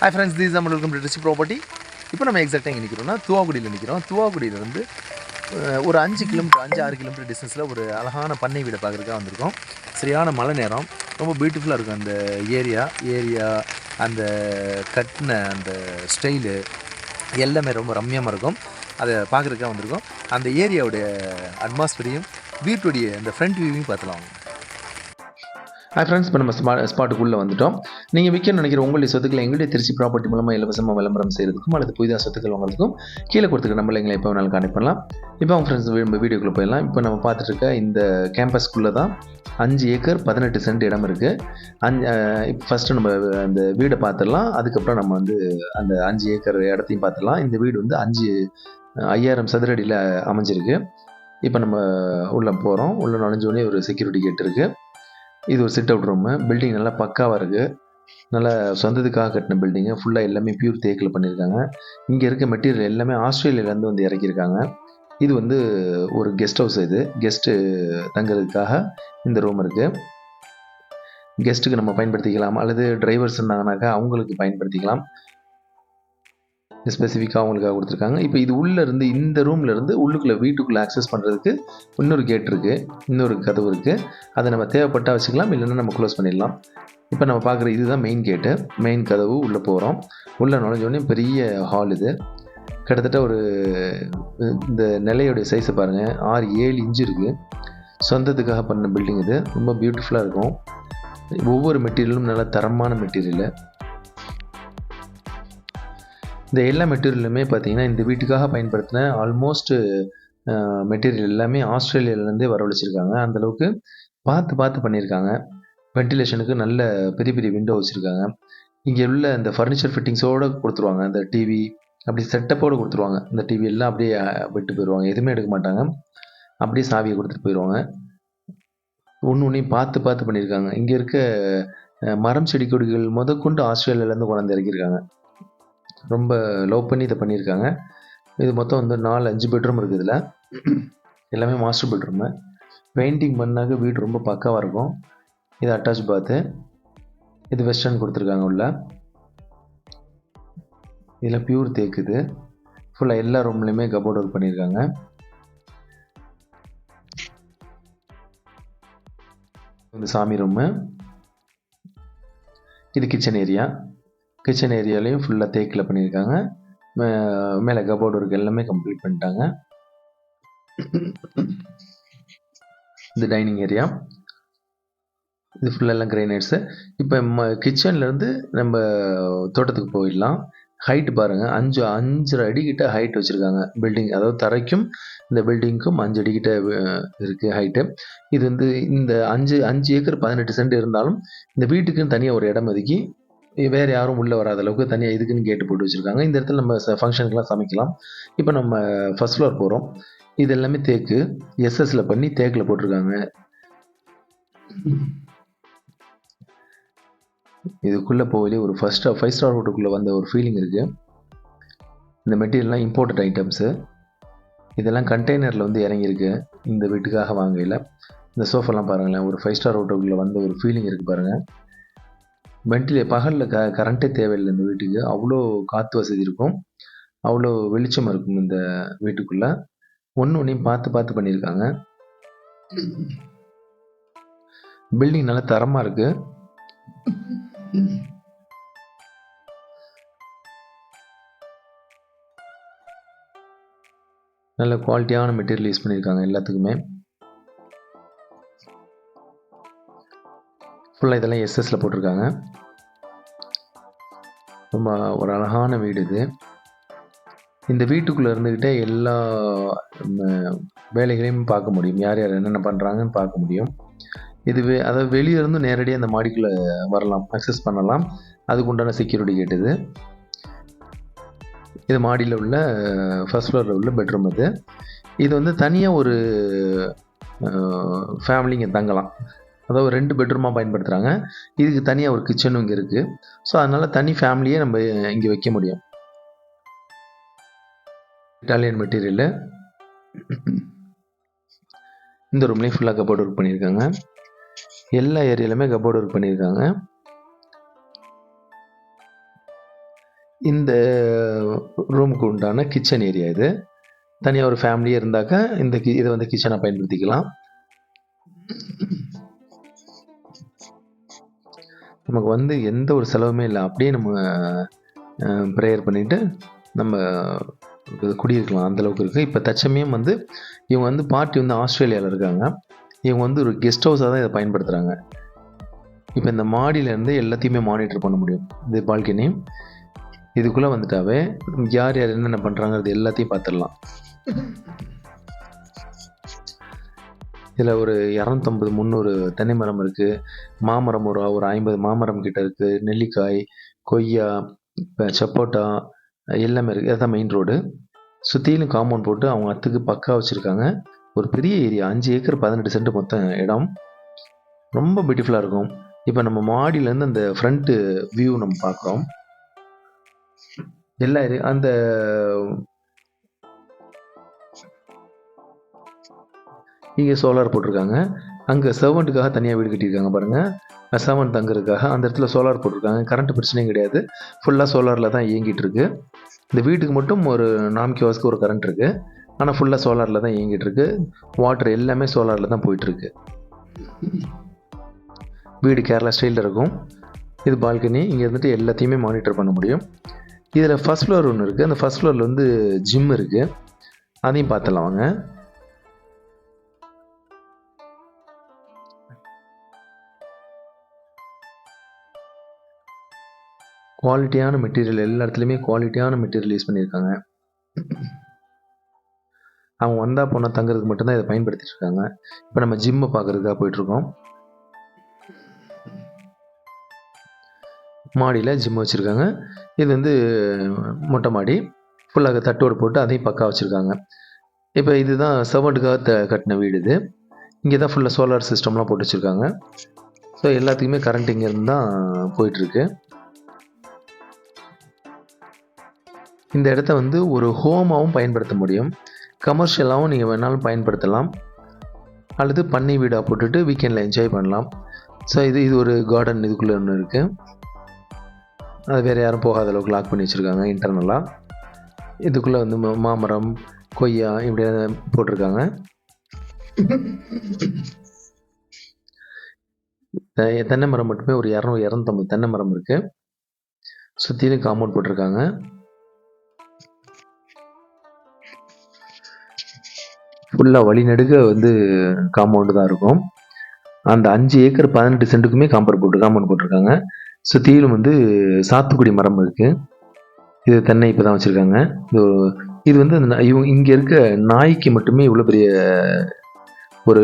High friends this நம்ம welcome to property இப்போ நம்ம எக்ஸாக்டாக எங்கே நிற்கிறோம்னா துவாக்குடியில் நிற்கிறோம் துவாக்குடியிலேருந்து ஒரு அஞ்சு கிலோமீட்டர் அஞ்சு ஆறு கிலோமீட்டர் டிஸ்டன்ஸில் ஒரு அழகான பண்ணை வீடை பார்க்குறதுக்காக வந்திருக்கோம். சரியான மழை நேரம். ரொம்ப பியூட்டிஃபுல்லாக இருக்கும் அந்த ஏரியா ஏரியா அந்த கட்டின அந்த ஸ்டைலு எல்லாமே ரொம்ப ரம்யமாக இருக்கும். அதை பார்க்குறதுக்காக வந்திருக்கோம். அந்த ஏரியாவுடைய அட்மாஸ்பியரையும் வீட்டுடைய அந்த ஃப்ரண்ட் வியூவையும் பார்த்துலாம் வாங்க. ஃப்ரெண்ட்ஸ் இப்போ நம்ம ஸ்மா ஸ்பாட்டுக்குள்ளே வந்துட்டோம். நீங்கள் விற்கணும்னு நினைக்கிற உங்களுடைய சொத்துக்களை எங்களுடைய திருச்சி ப்ராப்பர்ட்டி மூலமாக இலவசமாக விளம்பரம் செய்கிறதுக்கும் அல்லது புதிதாக சொத்துக்கள் வாங்குறதுக்கும் கீழே கொடுத்துருக்க நம்மள எங்களை எப்போ வேணாலும் கான்டெக்ட் பண்ணலாம். இப்போ அவங்க ஃப்ரெண்ட்ஸ் நம்ம வீடியோக்குள்ளே போயிடலாம். இப்போ நம்ம பார்த்துட்டு இருக்க இந்த கேம்பஸ்க்குள்ளே தான் அஞ்சு ஏக்கர் பதினெட்டு சென்ட் இடம் இருக்குது அஞ்சு இப்போ ஃபஸ்ட்டு நம்ம அந்த வீடை பார்த்துடலாம். அதுக்கப்புறம் நம்ம வந்து அந்த அஞ்சு ஏக்கர் இடத்தையும் பார்த்துடலாம். இந்த வீடு வந்து அஞ்சு ஐயாயிரம் சதுரடியில் அமைஞ்சிருக்கு. இப்போ நம்ம உள்ளே போகிறோம் உள்ளே நுழைஞ்சோடனே ஒரு செக்யூரிட்டி கேட் இருக்குது இது ஒரு சிட் அவுட் ரூமு பில்டிங் நல்லா பக்காவாக இருக்குது நல்லா சொந்தத்துக்காக கட்டின பில்டிங்கு ஃபுல்லாக எல்லாமே பியூர் தேக்கில் பண்ணியிருக்காங்க. இங்கே இருக்க மெட்டீரியல் எல்லாமே ஆஸ்திரேலியாவிலேருந்து வந்து இறக்கியிருக்காங்க. இது வந்து ஒரு கெஸ்ட் ஹவுஸ் இது. கெஸ்ட்டு தங்குறதுக்காக இந்த ரூம் இருக்குது கெஸ்ட்டுக்கு நம்ம பயன்படுத்திக்கலாம். அல்லது டிரைவர்ஸ் இருந்தாங்கனாக்கா அவங்களுக்கு பயன்படுத்திக்கலாம். ஸ்பெசிஃபிக்காக அவங்களுக்காக கொடுத்துருக்காங்க. இப்போ இது உள்ளேருந்து இந்த ரூம்லேருந்து உள்ளுக்குள்ளே வீட்டுக்குள்ளே ஆக்சஸ் பண்ணுறதுக்கு இன்னொரு கேட் இருக்குது இன்னொரு கதவு இருக்குது அதை நம்ம தேவைப்பட்டால் வச்சுக்கலாம் இல்லைன்னா நம்ம க்ளோஸ் பண்ணிடலாம். இப்போ நம்ம பார்க்குற இதுதான் மெயின் கேட்டு மெயின் கதவு உள்ளே போகிறோம் உள்ளே நுழைஞ்சோடனே பெரிய ஹால் இது. கிட்டத்தட்ட ஒரு இந்த நிலையுடைய சைஸை பாருங்கள் ஆறு ஏழு இன்ச்சு இருக்குது சொந்தத்துக்காக பண்ண பில்டிங் இது. ரொம்ப பியூட்டிஃபுல்லாக இருக்கும். ஒவ்வொரு மெட்டீரியலும் நல்ல தரமான மெட்டீரியலு இந்த எல்லா மெட்டீரியலுமே பார்த்தீங்கன்னா இந்த வீட்டுக்காக பயன்படுத்தின ஆல்மோஸ்ட் மெட்டீரியல் எல்லாமே ஆஸ்திரேலியாவிலேருந்தே வரவழைச்சிருக்காங்க. அந்தளவுக்கு பார்த்து பார்த்து பண்ணியிருக்காங்க. வென்டிலேஷனுக்கு நல்ல பெரிய பெரிய விண்டோ வச்சுருக்காங்க. இங்கே உள்ள இந்த ஃபர்னிச்சர் ஃபிட்டிங்ஸோடு கொடுத்துருவாங்க. இந்த டிவி அப்படி செட்டப்போடு கொடுத்துருவாங்க. இந்த டிவி எல்லாம் அப்படியே விட்டு போயிடுவாங்க. எதுவுமே எடுக்க மாட்டாங்க. அப்படியே சாவியை கொடுத்துட்டு போயிடுவாங்க. ஒன்று ஒன்றையும் பார்த்து பார்த்து பண்ணியிருக்காங்க. இங்கே இருக்க மரம் செடி கொடிகள் முதற்கொண்டு ஆஸ்திரேலியாவிலேருந்து கொண்டாந்து இறக்கியிருக்காங்க. ரொம்ப லவ் பண்ணி இதை பண்ணியிருக்காங்க. இது மொத்தம் வந்து நாலு அஞ்சு பெட்ரூம் இருக்குது இதில். எல்லாமே மாஸ்டர் பெட்ரூமு பெயிண்டிங் பண்ணாக்க வீடு ரொம்ப பக்காவாக இருக்கும். இது அட்டாச் பாத்து இது வெஸ்டர்ன் கொடுத்துருக்காங்க உள்ள. இதில் பியூர் தேக்குது ஃபுல்லாக எல்லா ரூம்லேயுமே கபோர்ட் ஒர்க் பண்ணியிருக்காங்க. இந்த சாமி ரூமு இது கிச்சன் ஏரியா கிச்சன் ஏரியாலையும் ஃபுல்லாக தேக்கில் பண்ணியிருக்காங்க. மே- மேலே கபோர்டு ஒர்க் எல்லாமே கம்ப்ளீட் பண்ணிட்டாங்க. இது டைனிங் ஏரியா இது ஃபுல்லெல்லாம் கிரைனைட்ஸு இப்போ கிச்சன்லேருந்து நம்ம தோட்டத்துக்கு போயிடலாம். ஹைட் பாருங்கள் அஞ்சு அஞ்சரை அடிக்கிட்ட ஹைட் வச்சுருக்காங்க. பில்டிங் அதாவது தரைக்கும் இந்த பில்டிங்க்கும் அஞ்சு அடிக்கிட்ட இருக்குது ஹைட்டு இது வந்து இந்த அஞ்சு அஞ்சு ஏக்கர் பதினெட்டு சென்ட் இருந்தாலும் இந்த வீட்டுக்குன்னு தனியாக ஒரு இடம் ஒதுக்கி வேறு யாரும் உள்ளே வராத அளவுக்கு தனியாக இதுக்குன்னு கேட்டு போட்டு வச்சுருக்காங்க. இந்த இடத்துல நம்ம ஃபங்க்ஷனுக்குலாம் சமைக்கலாம். இப்போ நம்ம ஃபர்ஸ்ட் ஃப்ளோர் போகிறோம் இது எல்லாமே தேக்கு. எஸ்எஸில் பண்ணி தேக்கில் போட்டிருக்காங்க. இதுக்குள்ளே போகலே ஒரு ஃபர்ஸ்ட் ஃபைவ் ஸ்டார் ஹோட்டலுக்குள்ளே வந்த ஒரு ஃபீலிங் இருக்குது இந்த மெட்டீரியல்லாம் இம்போர்ட்டட் ஐட்டம்ஸு இதெல்லாம் கண்டெய்னரில் வந்து இறங்கியிருக்கு. இந்த வீட்டுக்காக வாங்கையில் இந்த சோஃபாலாம் பாருங்களேன். ஒரு ஃபைவ் ஸ்டார் ஹோட்டலுக்குள்ளே வந்த ஒரு ஃபீலிங் இருக்குது பாருங்கள் வெண்டிலே பகலில் க கரண்ட்டே தேவையில்லை இந்த வீட்டுக்கு. அவ்வளோ காற்று வசதி இருக்கும். அவ்வளோ வெளிச்சம் இருக்கும் இந்த வீட்டுக்குள்ளே. ஒன்று ஒன்றையும் பார்த்து பார்த்து பண்ணியிருக்காங்க. பில்டிங் நல்லா தரமாக இருக்குது நல்ல குவாலிட்டியான மெட்டீரியல் யூஸ் பண்ணியிருக்காங்க எல்லாத்துக்குமே. ஃபுல்லாக இதெல்லாம் எஸ்எஸில் போட்டிருக்காங்க. ரொம்ப ஒரு அழகான வீடு இது. இந்த வீட்டுக்குள்ளே இருந்துக்கிட்டே எல்லா வேலைகளையும் பார்க்க முடியும். யார் யார் என்னென்ன பண்ணுறாங்கன்னு பார்க்க முடியும். இதுவே அதாவது வெளியே இருந்து நேரடியாக அந்த மாடிக்குள்ளே வரலாம் அக்சஸ் பண்ணலாம். அதுக்கு உண்டான செக்யூரிட்டி கேட்டுது இது. மாடியில் உள்ள ஃபர்ஸ்ட் ஃப்ளோரில் உள்ள பெட்ரூம் இது. இது வந்து தனியாக ஒரு ஃபேமிலிங்க தங்கலாம். அதாவது ரெண்டு பெட்ரூமாக பயன்படுத்துகிறாங்க இதுக்கு தனியாக ஒரு கிச்சனும் இங்கே இருக்குது ஸோ அதனால் தனி ஃபேமிலியே நம்ம இங்கே வைக்க முடியும். இட்டாலியன் மெட்டீரியலு இந்த ரூம்லேயும் ஃபுல்லாக கபோர்ட் ஒர்க் பண்ணியிருக்காங்க. எல்லா ஏரியாலுமே கபோர்ட் ஒர்க் பண்ணியிருக்காங்க. இந்த ரூமுக்கு உண்டான கிச்சன் ஏரியா இது. தனியாக ஒரு ஃபேமிலியே இருந்தாக்கா இந்த கி இதை வந்து கிச்சனாக பயன்படுத்திக்கலாம். நமக்கு வந்து எந்த ஒரு செலவுமே இல்லை. அப்படியே நம்ம ப்ரேயர் பண்ணிவிட்டு நம்ம குடியிருக்கலாம். அந்தளவுக்கு இருக்குது இப்போ தச்சமயம் வந்து இவங்க வந்து பார்ட்டி வந்து ஆஸ்திரேலியாவில் இருக்காங்க. இவங்க வந்து ஒரு கெஸ்ட் ஹவுஸாக தான் இதை பயன்படுத்துகிறாங்க இப்போ இந்த மாடியிலேருந்து எல்லாத்தையுமே மானிட்டர் பண்ண முடியும். இது பால்கனி இதுக்குள்ளே வந்துட்டாவே யார் யார் என்னென்ன பண்ணுறாங்கிறது எல்லாத்தையும் பார்த்துடலாம். இதில் ஒரு இரநூத்தம்பது முந்நூறு தென்னை மரம் இருக்குது மாமரம் ஒரு ஒரு ஐம்பது மாமரம் கிட்ட இருக்குது நெல்லிக்காய் கொய்யா இப்போ சப்போட்டா எல்லாமே இருக்குது அதுதான் மெயின் ரோடு சுற்றிலும் காம்பவுண்ட் போட்டு அவங்க அத்துக்கு பக்கா வச்சுருக்காங்க. ஒரு பெரிய ஏரியா. அஞ்சு ஏக்கர் பதினெட்டு சென்ட் மொத்தம் இடம். ரொம்ப பியூட்டிஃபுல்லாக இருக்கும். இப்போ நம்ம மாடியிலேருந்து அந்த ஃப்ரண்ட்டு வியூ நம்ம பார்க்குறோம் எல்லா ஏரியா அந்த இங்கே சோலார் போட்டிருக்காங்க. அங்கே சர்வெண்ட்டுக்காக தனியாக வீடு கட்டியிருக்காங்க பாருங்கள் சர்வெண்ட் தங்குறதுக்காக அந்த இடத்துல சோலார் போட்டிருக்காங்க. கரண்ட் பிரச்சனையும் கிடையாது. ஃபுல்லாக சோலாரில் தான் இயங்கிட்டு இருக்கு. இந்த வீட்டுக்கு மட்டும் ஒரு நான்கு ஹவர்ஸ்க்கு ஒரு கரண்ட் இருக்குது ஆனால் ஃபுல்லாக சோலாரில் தான் இயங்கிட்டு இருக்கு. வாட்டர் எல்லாமே சோலாரில் தான் போயிட்டுருக்கு வீடு கேரளா ஸ்டைலில் இருக்கும். இது பால்கனி இங்கே இருந்துட்டு எல்லாத்தையுமே மானிட்டர் பண்ண முடியும். இதில் ஃபஸ்ட் ஃப்ளோர் ஒன்று இருக்குது அந்த ஃபஸ்ட் ஃப்ளோரில் வந்து ஜிம் இருக்குது அதையும் பார்த்துலாம் வாங்க. குவாலிட்டியான மெட்டீரியல் எல்லா இடத்துலையுமே குவாலிட்டியான மெட்டீரியல் யூஸ் பண்ணியிருக்காங்க. அவங்க வந்தால் போனால் தங்குறதுக்கு மட்டும்தான் இதை பயன்படுத்திட்டு இருக்காங்க. இப்போ நம்ம ஜிம்மை பார்க்குறதுக்காக போயிட்டுருக்கோம். மாடியில் ஜிம் வச்சுருக்காங்க. இது வந்து மொட்டை மாடி. ஃபுல்லாக தட்டோடு போட்டு அதையும் பக்கா வச்சுருக்காங்க. இப்போ இதுதான் சர்வெண்ட்டுக்காக த கட்டின வீடு இது. இங்கே தான் ஃபுல்லாக சோலார் சிஸ்டம்லாம் போட்டு வச்சுருக்காங்க. ஸோ எல்லாத்துக்குமே கரண்ட் இங்கேருந்து தான் போயிட்டுருக்கு. இந்த இடத்த வந்து ஒரு ஹோமாகவும் பயன்படுத்த முடியும். கமர்ஷியலாகவும் நீங்கள் வேணாலும் பயன்படுத்தலாம். அல்லது பண்ணை வீடாக போட்டுட்டு வீக்கெண்டில் என்ஜாய் பண்ணலாம். ஸோ இது இது ஒரு கார்டன் இதுக்குள்ளே ஒன்று இருக்குது அது வேறு யாரும் போகாத அளவுக்கு லாக் பண்ணி வச்சுருக்காங்க இன்டர்னலாக இதுக்குள்ளே வந்து மா- மாமரம் கொய்யா இப்படி போட்டிருக்காங்க. தென்னை மரம் மட்டுமே ஒரு இரநூறு இரநூத்தம்பது தென்னை மரம் இருக்குது சுற்றிலும் காம்பவுண்ட் போட்டிருக்காங்க. ஃபுல்லாக வழிநடுக வந்து காம்பவுண்டு தான் இருக்கும். அந்த அஞ்சு ஏக்கர் பதினெட்டு சென்ட்டுக்குமே காம்பவுண்ட் போட்டு காம்பவுண்ட் போட்டிருக்காங்க. சுற்றியிலும் வந்து சாத்துக்குடி மரம் இருக்குது இது தென்னை இப்போ தான் வச்சுருக்காங்க. இது இது வந்து அந்த இவங்க இங்கே இருக்க நாய்க்கு மட்டுமே இவ்வளோ பெரிய ஒரு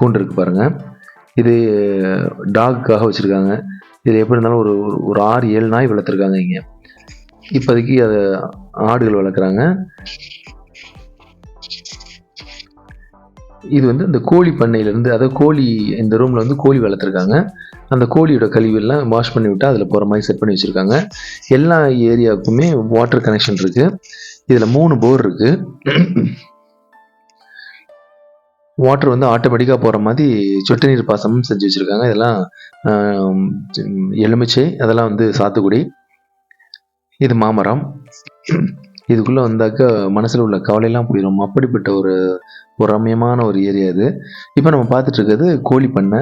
கூண்டு இருக்குது பாருங்கள் இது டாகுக்காக வச்சுருக்காங்க. இது எப்படி இருந்தாலும் ஒரு- ஒரு ஆறு ஏழு நாய் வளர்த்துருக்காங்க இங்கே. இப்போதைக்கு அதை ஆடுகள் வளர்க்குறாங்க. இது வந்து இந்த கோழி பண்ணையிலேருந்து அதாவது கோழி இந்த ரூமில் வந்து கோழி வளர்த்துருக்காங்க. அந்த கோழியோட கழிவுலாம் வாஷ் பண்ணி விட்டு அதில் போகிற மாதிரி செட் பண்ணி வச்சுருக்காங்க. எல்லா ஏரியாவுக்குமே வாட்டர் கனெக்ஷன் இருக்குது இதில் மூணு போர் இருக்குது வாட்டர் வந்து ஆட்டோமேட்டிக்காக போகிற மாதிரி சொட்டு நீர் பாசனம் செஞ்சு வச்சுருக்காங்க. இதெல்லாம் எலுமிச்சை அதெல்லாம் வந்து சாத்துக்குடி. இது மாமரம். இதுக்குள்ளே வந்தாக்க மனசில் உள்ள கவலையெல்லாம் போயிடும் அப்படிப்பட்ட ஒரு ஒரு ரம்யமான ஒரு ஏரியா இது. இப்போ நம்ம பார்த்துட்டு கோழி பண்ணை.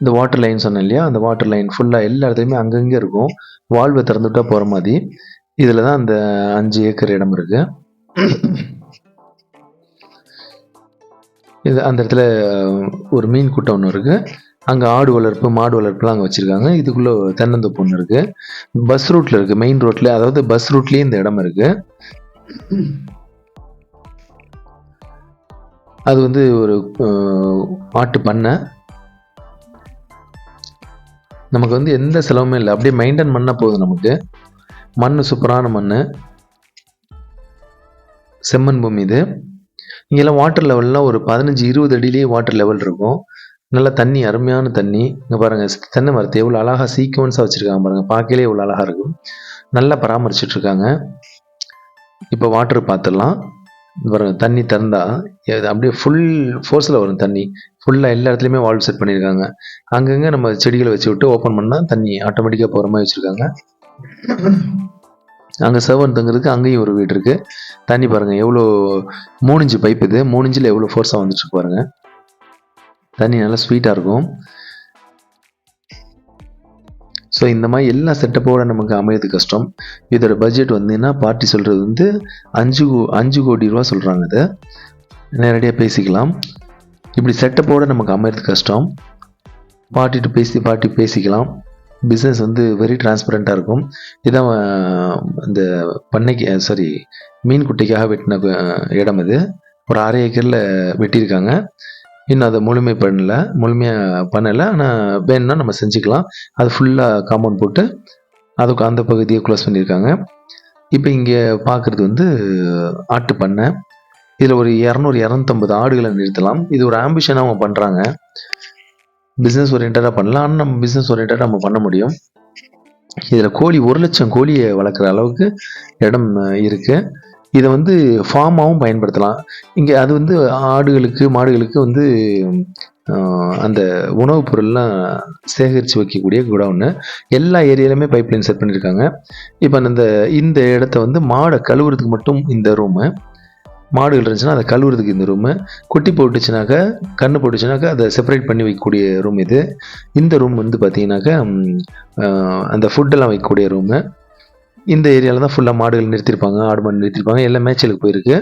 இந்த வாட்டர் லைன் சொன்னேன் இல்லையா? அந்த வாட்டர் லைன் ஃபுல்லாக எல்லா இடத்துலையுமே அங்கங்கே இருக்கும். வால்வை திறந்துட்டா போகிற மாதிரி. இதில் தான் அந்த அஞ்சு ஏக்கர் இடம் இருக்கு. இது அந்த இடத்துல ஒரு மீன் கூட்டம் ஒன்று இருக்கு. அங்கே ஆடு வளர்ப்பு மாடு வளர்ப்புலாம் அங்கே வச்சுருக்காங்க. இதுக்குள்ளே தென்னந்தோப்பு ஒன்று இருக்குது பஸ் ரூட்டில் இருக்குது மெயின் ரோட்டில் அதாவது பஸ் ரூட்லேயே இந்த இடம் இருக்குது அது வந்து ஒரு அஹ், ஆட்டு பண்ணை. நமக்கு வந்து எந்த செலவுமே இல்லை. அப்படியே மெயின்டைன் பண்ணால் போதும் நமக்கு. மண் சூப்பரான மண் செம்மண் பூமி இது. இங்கெல்லாம் வாட்டர் லெவல்லாம் ஒரு பதினஞ்சு இருபது அடியிலேயே வாட்டர் லெவல் இருக்கும். நல்ல தண்ணி அருமையான தண்ணி. இங்கே பாருங்க தென்னை மரத்தை எவ்வளோ அழகாக சீக்வன்ஸாக வச்சுருக்காங்க பாருங்கள் பார்க்கலே எவ்வளோ அழகாக இருக்கும். நல்லா பராமரிச்சிட்ருக்காங்க. இப்போ வாட்டர் பார்த்துடலாம் பாருங்கள் தண்ணி திறந்தா அப்படியே ஃபுல் ஃபோர்ஸில் வரும் தண்ணி. ஃபுல்லாக எல்லா இடத்துலையுமே வால்வ் செட் பண்ணியிருக்காங்க அங்கங்கே நம்ம செடிகளை வச்சு விட்டு ஓப்பன் பண்ணால் தண்ணி ஆட்டோமேட்டிக்காக போகிற மாதிரி வச்சுருக்காங்க. அங்கே சர்வன் தங்குறதுக்கு அங்கேயும் ஒரு வீடு இருக்குது தண்ணி பாருங்கள் எவ்வளோ மூணு இன்ச்சு பைப் இது. மூணு இன்ச்சில் எவ்வளோ ஃபோர்ஸாக வந்துட்டு பாருங்கள் பாருங்க. தண்ணி நல்லா ஸ்வீட்டாக இருக்கும். ஸோ இந்த மாதிரி எல்லா செட்டப்போட நமக்கு அமையிறது கஷ்டம். இதோட பட்ஜெட் வந்தீங்கன்னா பார்ட்டி சொல்கிறது வந்து அஞ்சு கோ- அஞ்சு கோடி ரூபா சொல்கிறாங்க இதை. நேரடியாக பேசிக்கலாம். இப்படி செட்டப்போட நமக்கு அமையிறது கஷ்டம். பார்ட்டிட்டு பேசி பார்ட்டி பேசிக்கலாம். பிஸ்னஸ் வந்து வெரி டிரான்ஸ்பரண்ட்டாக இருக்கும். இதான் இந்த பண்ணைக்கு சாரி மீன் குட்டைக்காக வெட்டின இடம் இது. ஒரு அரை ஏக்கரில் வெட்டியிருக்காங்க. இன்னும் அதை முழுமை பண்ணல முழுமையாக பண்ணலை. ஆனால் வேணும்னா நம்ம செஞ்சுக்கலாம். அது ஃபுல்லாக காம்பவுண்ட் போட்டு அதுக்கு அந்த பகுதியை க்ளோஸ் பண்ணியிருக்காங்க. இப்போ இங்கே பார்க்குறது வந்து ஆட்டு பண்ணை. இதில் ஒரு இரநூறு இரநூத்தம்பது ஆடுகளை நிறுத்தலாம். இது ஒரு ஆம்பிஷனாக அவங்க பண்ணுறாங்க பிஸ்னஸ் ஓரியன்டாக பண்ணலாம். ஆனால் நம்ம பிஸ்னஸ் ஓரியன்டாக நம்ம பண்ண முடியும். இதில் கோழி ஒரு லட்சம் கோழியை வளர்க்குற அளவுக்கு இடம் இருக்குது இதை வந்து ஃபார்மாகவும் பயன்படுத்தலாம். இங்கே அது வந்து ஆடுகளுக்கு மாடுகளுக்கு வந்து அந்த உணவுப் பொருள்லாம் சேகரித்து வைக்கக்கூடிய குடவுன்னு எல்லா ஏரியாலுமே பைப் லைன் செட் பண்ணியிருக்காங்க இப்போ இந்த இந்த இடத்த வந்து மாடை கழுவுறதுக்கு மட்டும் இந்த ரூமு மாடுகள் இருந்துச்சுன்னா அதை கழுவுறதுக்கு இந்த ரூமு குட்டி போட்டுச்சுனாக்கா கண்ணு போட்டுச்சுனாக்கா அதை செப்பரேட் பண்ணி வைக்கக்கூடிய ரூம் இது. இந்த ரூம் வந்து பார்த்தீங்கன்னாக்கா அந்த ஃபுட்டெல்லாம் வைக்கக்கூடிய ரூமு இந்த ஏரியாவில் தான் ஃபுல்லாக மாடுகள் நிறுத்தியிருப்பாங்க ஆடு மாடு நிறுத்தியிருப்பாங்க எல்லாம் மேய்ச்சலுக்கு போயிருக்கு.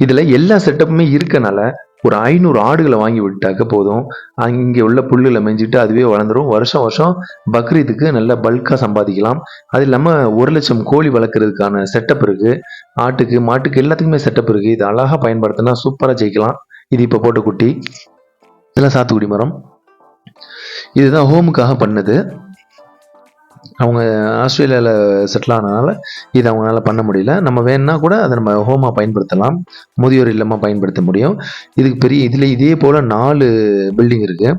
இதில் எல்லா செட்டப்புமே இருக்கனால ஒரு ஐநூறு ஆடுகளை வாங்கி விட்டாக்க போதும். அங்கே உள்ள புல்லில் மேய்ஞ்சிட்டு அதுவே வளர்ந்துடும் வருஷம் வருஷம் பக்ரீத்துக்கு நல்ல பல்காக சம்பாதிக்கலாம். அது இல்லாமல் ஒரு லட்சம் கோழி வளர்க்குறதுக்கான செட்டப் இருக்குது ஆட்டுக்கு மாட்டுக்கு எல்லாத்துக்குமே செட்டப் இருக்குது இது அழகாக பயன்படுத்தினா சூப்பராக ஜெயிக்கலாம். இது இப்போ போட்ட குட்டி. இதெல்லாம் சாத்துக்குடி மரம். இதுதான் ஹோமுக்காக பண்ணது. அவங்க ஆஸ்திரேலியாவில் செட்டில் ஆனதுனால இது அவங்களால பண்ண முடியல. நம்ம வேணும்னா கூட அதை நம்ம ஹோமாக பயன்படுத்தலாம். முதியோர் இல்லமாக பயன்படுத்த முடியும். இதுக்கு பெரிய இதில் இதே போல் நாலு பில்டிங் இருக்குது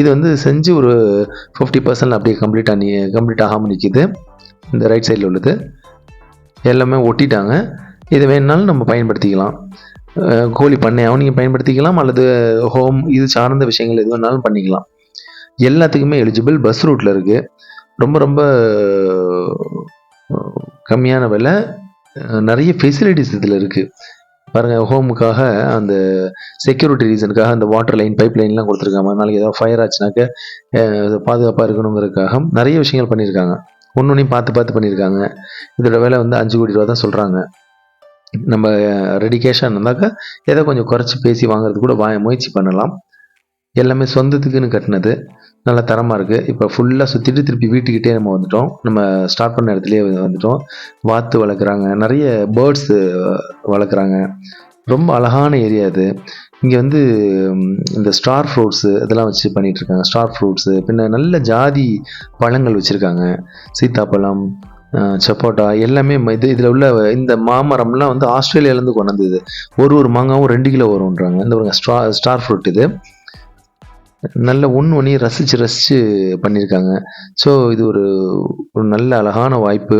இது வந்து செஞ்சு ஒரு ஃபிஃப்டி பர்சன்ட் அப்படியே கம்ப்ளீட்டாக நீ கம்ப்ளீட் ஆகாமல் நிற்கிது இந்த ரைட் சைடில் உள்ளது. எல்லாமே ஒட்டிட்டாங்க. இது வேணுனாலும் நம்ம பயன்படுத்திக்கலாம். கோழி பண்ணையாகவும் நீங்கள் பயன்படுத்திக்கலாம். அல்லது ஹோம் இது சார்ந்த விஷயங்கள் எது வேணாலும் பண்ணிக்கலாம். எல்லாத்துக்குமே எலிஜிபிள் பஸ் ரூட்டில் இருக்குது ரொம்ப ரொம்ப கம்மியான விலை. நிறைய ஃபெசிலிட்டிஸ் இதில் இருக்குது பாருங்கள் ஹோமுக்காக அந்த செக்யூரிட்டி ரீசனுக்காக அந்த வாட்டர் லைன் பைப் லைன்லாம் கொடுத்துருக்காங்க. நாளைக்கு ஏதாவது ஃபயர் ஆச்சுனாக்க பாதுகாப்பாக இருக்கணுங்கிறதுக்காக நிறைய விஷயங்கள் பண்ணியிருக்காங்க. ஒன்று ஒன்றையும் பார்த்து பார்த்து பண்ணியிருக்காங்க. இதோட விலை வந்து அஞ்சு கோடி ரூபா தான் சொல்கிறாங்க நம்ம ரெடி கேஷாக இருந்தாக்கா ஏதோ கொஞ்சம் குறைச்சி பேசி வாங்குறது கூட வா முயற்சி பண்ணலாம். எல்லாமே சொந்தத்துக்குன்னு கட்டினது. நல்ல தரமாக இருக்குது இப்போ ஃபுல்லாக சுற்றிட்டு திருப்பி வீட்டுக்கிட்டே நம்ம வந்துட்டோம். நம்ம ஸ்டார்ட் பண்ண இடத்துலயே வந்துட்டோம். வாத்து வளர்க்குறாங்க. நிறைய பேர்ட்ஸ் வளர்க்குறாங்க. ரொம்ப அழகான ஏரியா இது இங்கே வந்து இந்த ஸ்டார் ஃப்ரூட்ஸு இதெல்லாம் வச்சு பண்ணிகிட்ருக்காங்க ஸ்டார் ஃப்ரூட்ஸு பின்ன நல்ல ஜாதி பழங்கள் வச்சுருக்காங்க. சீத்தாப்பழம் சப்போட்டா எல்லாமே இது இதில் உள்ள இந்த மாமரம்லாம் வந்து ஆஸ்திரேலியாலேருந்து கொண்டு வந்தது. ஒரு ஒரு மாங்காவும் ரெண்டு கிலோ வரும்ன்றாங்க. இந்த ஒரு ஸ்டா ஸ்டார் ஃப்ரூட் இது. நல்ல ஒன்று ஒன்றையும் ரசித்து ரசித்து பண்ணியிருக்காங்க. ஸோ இது ஒரு ஒரு நல்ல அழகான வாய்ப்பு.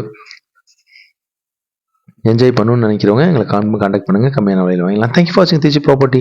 என்ஜாய் பண்ணணும்னு நினைக்கிறவங்க எங்களை கான் கான்டாக்ட் பண்ணுங்கள் கம்மியான விலையில் வாங்கலாம் தேங்க்யூ ஃபார் வாட்சிங் திருச்சி ப்ராப்பர்ட்டி